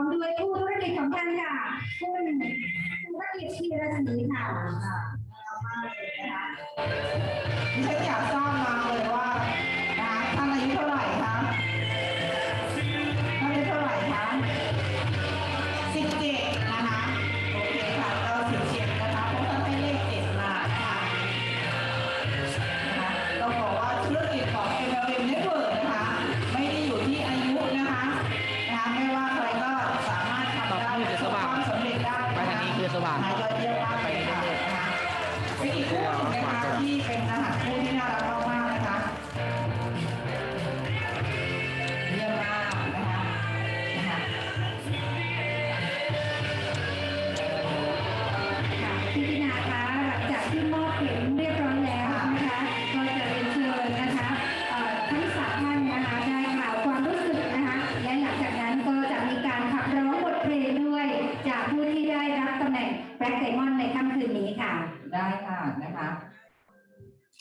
มด้วยผู้ธุรกิจของท่านค่ะคุณธุรกิจธีรศรีค่ะ ฉันอยากทราบมาเลยว่า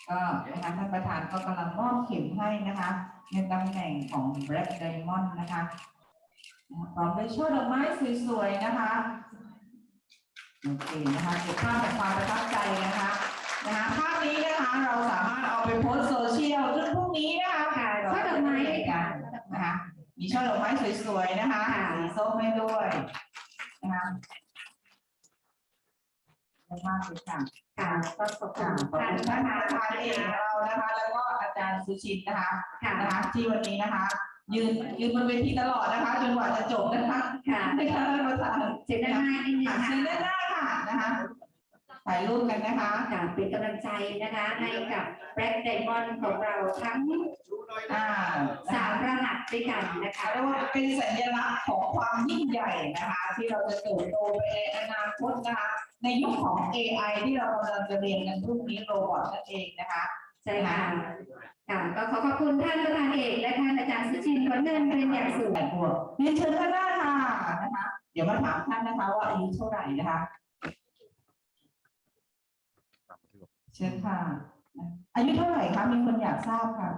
ก็นะคะท่านประธานก็กำลังมอบเข็มให้นะคะ ในตำแหน่งของ Black Diamond นะคะพร้อมด้วยช่อดอกไม้สวยๆนะคะโอเคนะคะเก็บภาพแห่งความประทับใจนะคะนะคะภาพนี้นะคะเราสามารถเอาไปโพสต์โซเชียลจนพรุ่งนี้นะคะค่ะเราช่อดอกไม้ด้วยค่ะนะคะมีช่อดอกไม้สวยๆนะคะค่ะสีส้มให้ด้วยนะคะขอบคุณ มากเลยค่ะค่ะก็ขอบคุค่ะณขอบท่านคุณปท่าระนธานประธานเอกของเรานะคะ แล้วก็อาจารย์สุชินนะคะค่ะนะคะที่วันนี้นะคะ ยืนยืนบนเวทีตลอดนะคะ จนกว่าจะจบนะคะค่ะให้ท่านประธานเสียงด้านหน้านิดนึงค่ะค่ะเชิญด้านหน้าค่ะนะคะถ่ายรูปกันนะคะค่ะเป็นกำลังใจนะคะให้กับแบล็กไดมอนด์ของเราทั้งอ่าสามรหัสด้วยกันนะคะเรียกว่าเป็นสัญลักษณ์ของความยิ่งใหญ่นะคะ ที่เราจะเติบโตไปในอนาคตนะคะ ในยุคของ AI ที่เรากำลังจะเรียนกันพรุ่งนี้โรบอทนั่นเองนะคะใช่ค่ะค่ะก็ขอขอบคุณท่านประธานเอกและท่านอาจารย์สุชินขวัญเงินเป็นอย่างสูงแปดบวกเรียนเชิญท่านหน้าค่ะนะคะ เดี๋ยวมาถามท่านนะคะว่าอายุเท่าไหร่นะคะ เชิญค่ะ อายุเท่าไหร่คะมีคนอยากทราบค่ะ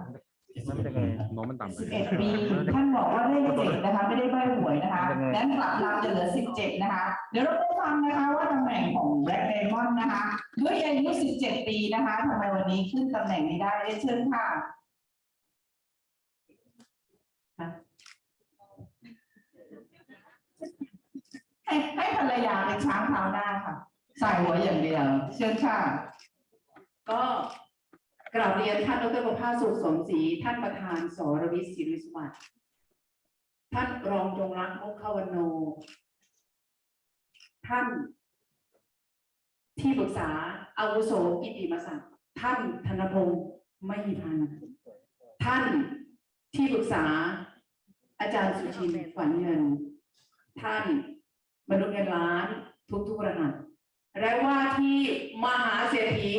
มันเป็นยังไงน้องมันต่ำไป11ปีท่านบอกว่าได้เจ็ดนะคะ ไม่ได้ใบหวยนะคะนั้นกลับมาจะเหลือ17นะคะ เดี๋ยวเราไปฟังนะคะว่าตำแหน่งของ Black Diamond นะคะ ด้วยอายุ17ปีนะคะทำไมวันนี้ขึ้นตำแหน่งนี้ได้เรียนเชิญค่ะให้ให้ภรรยาเป็นช้างเท้าหน้าค่ะ ใส่หัวอย่างเดียว เชิญค่ะ ก็ กราบเรียนท่านดรประภาสสุขสมศรีท่านประธานสรวิทย์ศิริสวัสดิ์ท่านรองจงรักมุขวันโน ท่านที่ปรึกษาอาวุโสกิติมศักดิ์ท่านธนพงศ์ไม่พันท่านที่ปรึกษาอาจารย์สุชินฝันเงิน ท่านมนุษย์เงินล้านทุกทุกรหัสและว่าที่มหาเศรษฐี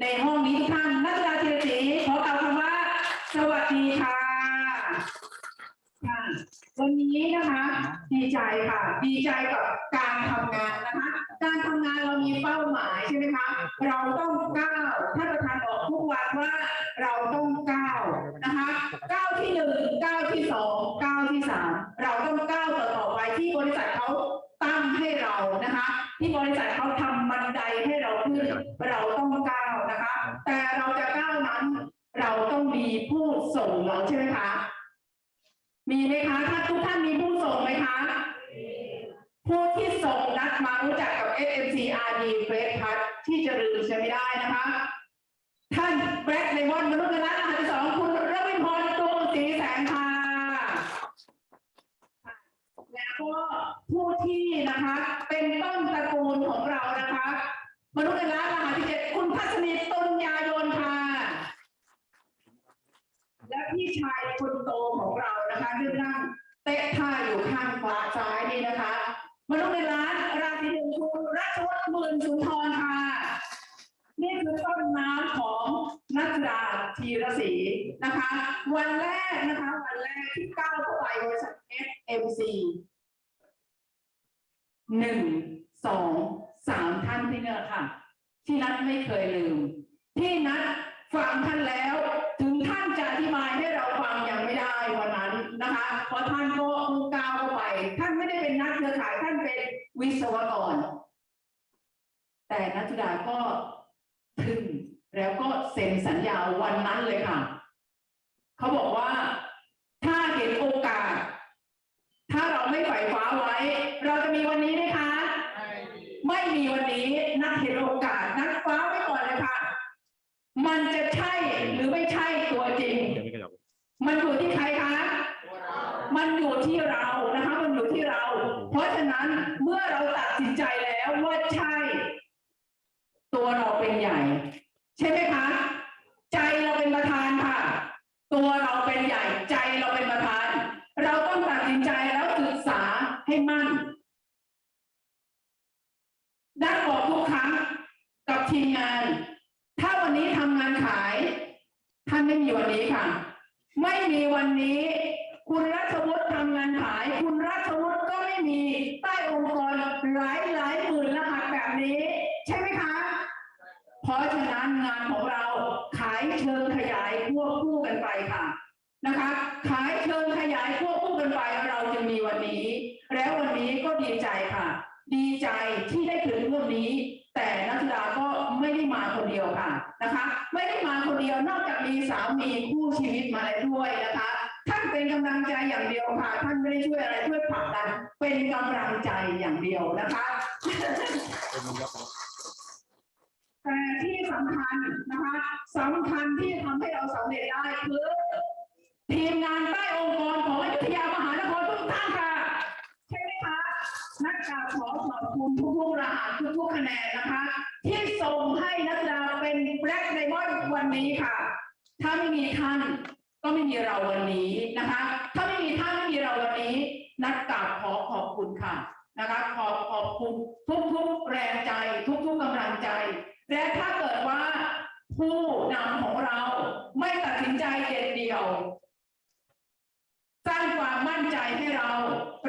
ในห้องนี้ทุกท่านนักดาเศรษฐีขอกล่าวคำว่า สวัสดีค่ะค่ะวันนี้นะคะ ดีใจค่ะ ดีใจกับการทำงานนะคะ การทำงานเรามีเป้าหมายใช่ไหมคะเราต้องก้าวท่านประธานบอกทุกวันว่าเราต้องก้าวนะคะก้าวที่หนึ่งก้าวที่สองก้าวที่สามเราต้องก้าวต่อไปที่บริษัทเขาตั้งให้เรานะคะ ที่บริษัทเขา ผู้ที่ส่งนัดมารู้จักกับ FMCRD เฟสพัทที่จะลืมใช้ไม่ได้นะคะ ท่านแบล็กเลมอนมนุษย์คณะรหัสที่สองคุณรวินพรตูศรีแสงค่ะแล้วก็ผู้ที่นะคะ เป็นต้นตระกูลของเรานะคะ มนุษย์คณะรหัสที่เจ็ดคุณพัชนีตุลยายนค่ะ และพี่ชายคนโตของเรานะคะที่งนั่งเตะท่าอยู่ข้างขวาซ้ายนี่นะคะ มนุษย์ในร้านราศีหนึ่งคุณรัชวัฒน์หมื่นสุนทรค่ะนี่คือต้นน้ำของนักดาธีรศรีนะคะ วันแรกนะคะ วันแรกที่ก้าวเข้าไปบริษัท FMC หนึ่งสองสามท่านที่เนี่ยค่ะ ที่นัดไม่เคยลืม ที่นัดฟังท่านแล้ว ถึงท่านจะอธิบายให้เราฟังยังไม่ได้วันนั้นนะคะ เพราะท่านก็ก้าวเข้าไปท่านไม่ได้เป็นนัก แต่นัทธุดาก็ทึ่งแล้วก็เซ็นสัญญาวันนั้นเลยค่ะ เขาบอกว่าถ้าเห็นโอกาส ถ้าเราไม่ใฝ่ฟ้าไว้ เราจะมีวันนี้ไหมคะ ไม่มีวันนี้นักเห็นโอกาสนักฟ้าไว้ก่อนเลยค่ะ มันจะใช่หรือไม่ใช่ตัวจริงเดี๋ยวไม่กระจกมันอยู่ที่ใครคะ มันอยู่ที่เรานะคะ มันอยู่ที่เรา เพราะฉะนั้นเมื่อเราตัดสินใจแล้วว่าใช่ ตัวเราเป็นใหญ่ ใช่ไหมคะ ใจเราเป็นประธานค่ะ ตัวเราเป็นใหญ่ ใจเราเป็นประธาน เราต้องตัดสินใจแล้วศึกษาให้มั่น ได้บอกทุกครั้งกับทีมงาน ถ้าวันนี้ทำงานขาย ท่านไม่มีวันนี้ค่ะ ไม่มีวันนี้ คุณรัชวุฒิทำงานขาย คุณรัชวุฒิก็ไม่มีใต้องค์กรหลายหลายหมื่นรหัสแบบนี้ ใช่ไหมคะ เพ ราะฉะนั้นงานของเราขายเชิงขยายควบคู่กันไปค่ะนะคะ ขายเชิงขยายควบคู่กันไปเราจะมีวันนี้ แล้ววันนี้ก็ดีใจค่ะ ดีใจที่ได้ถึงเรื่องนี้ แต่นัทดาก็ไม่ได้มาคนเดียวค่ะนะคะ ไม่ได้มาคนเดียวนอกจากมีสามีคู่ชีวิตมาแล้วด้วยนะคะท่านเป็นกำลังใจอย่างเดียวค่ะ ท่านไม่ได้ช่วยอะไรช่วยผลักดันเป็นกำลังใจอย่างเดียวนะคะ เป็นมันยับ แต่ที่ สำคัญนะคะสำคัญที่ทำให้เราสำเร็จได้คือทีมงานใต้องค์กรของอยุธยามหานครทุกท่านค่ะใช่ไหมคะนักการขอขอบคุณทุกๆรหัสทุกๆคะแนนนะคะ ที่ส่งให้นักดาเป็นแบล็กไดมอนด์วันนี้ค่ะ ถ้าไม่มีท่านก็ไม่มีเราวันนี้นะคะ ถ้าไม่มีท่านไม่มีเราวันนี้ นักกาบขอขอบคุณค่ะนะคะขอขอบคุณทุกๆแรงใจ ทุกๆกำลังใจ และถ้าเกิดว่าผู้นำของเราไม่ตัดสินใจเด็ดเดี่ยวสร้างความมั่นใจให้เรา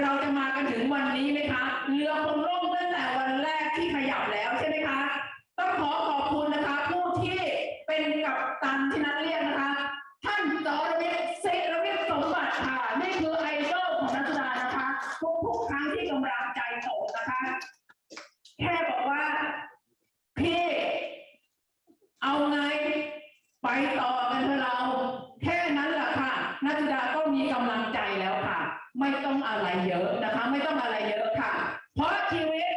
เราจะมากันถึงวันนี้ไหมคะเรือคงล่มตั้งแต่วันแรกที่ขยับแล้วใช่ไหมคะต้องขอขอบคุณนะคะ ผู้ที่เป็นกัปตันที่นัดเรียกนะคะ ท่านสรวิทย์เสรวิทย์สมบัติค่ะนี่คือไอดอลของนักดานะคะทุกๆครั้งที่กำลังใจตกนะคะ แค่บอกว่า พี่ เอาไง ไปต่อกันเถอะเรา แค่นั้นแหละค่ะนัทดาก็มีกำลังใจแล้วค่ะ ไม่ต้องอะไรเยอะนะคะ ไม่ต้องอะไรเยอะค่ะ เพราะชีวิต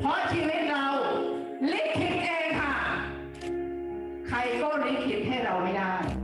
เพราะชีวิตเราลิขิตเองค่ะ ใครก็ลิขิตให้เราไม่ได้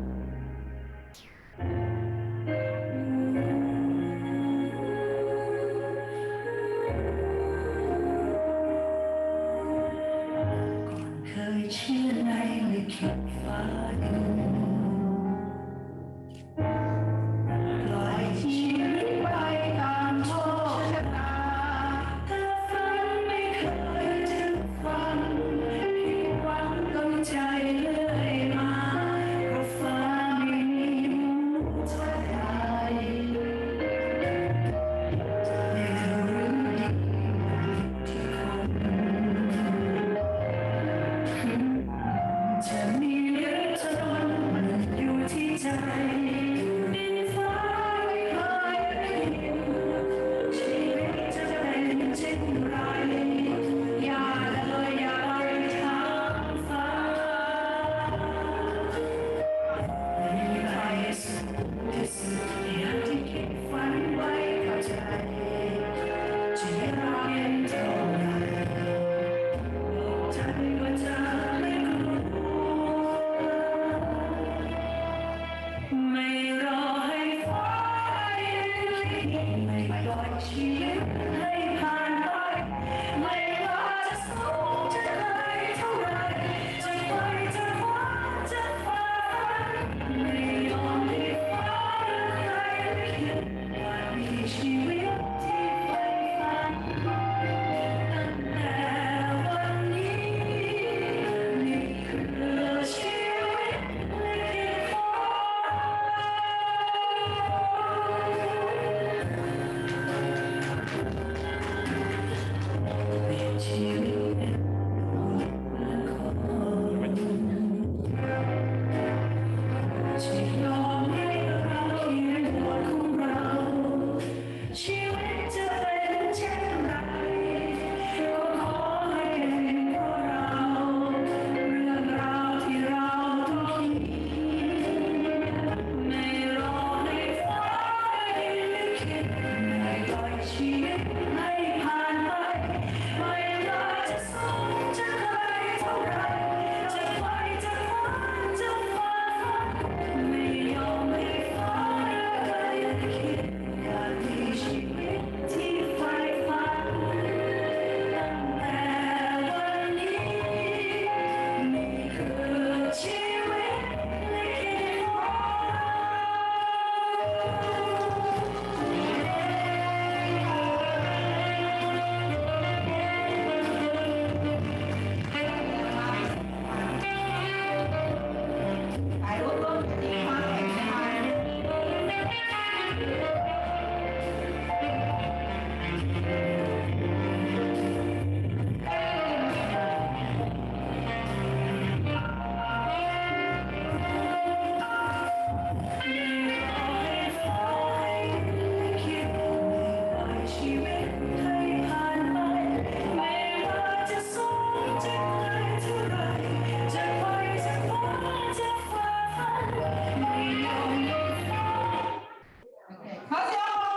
time.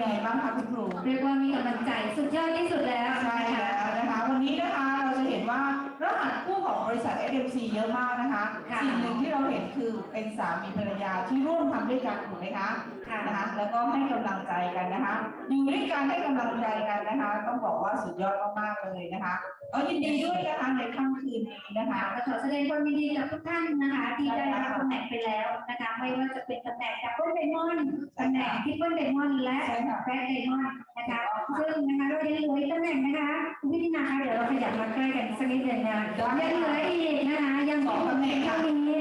ฟังแล้วเป็นไงบ้างคะคุณครูเรียกว่ามีกำลังใจสุดยอดที่สุดแล้วใช่นะคะแล้วนะคะวันนี้นะคะเราจะเห็นว่ารหัสคู่ของบริษัท SMC เยอะมากนะคะค่ะสิ่งหนึ่งที่เราเห็นคือเป็นสามีภรรยาที่ร่วมทำด้วยกันถูกไหมคะค่ะ นะคะแล้วก็ให้กำลังใจกันนะคะอยู่ด้วยกันให้กำลังใจกันนะคะ ต้องบอกว่าสุดยอดมากๆเลยนะคะเอายินดีด้วยนะคะในค่ำคืนนี้นะคะก็ขอแสดงความยินดีกับทุกท่านนะคะที่ได้รับตำแหน่งไปแล้วนะคะไม่ว่าจะเป็นตำแหน่งดับเบิลไดมอนด์ตำแหน่งทริปเปิลไดมอนด์และใช่ค่ะแบล็คไดมอนด์นะคะซึ่งนะคะเรายังเหลืออีกตำแหน่งนะคะคุณพิธีนาคะเดี๋ยวเราขยับมาใกล้กันสักนิดหนึ่งนะยังเหลืออีกนะคะยังมีตำแหน่งเท่านี้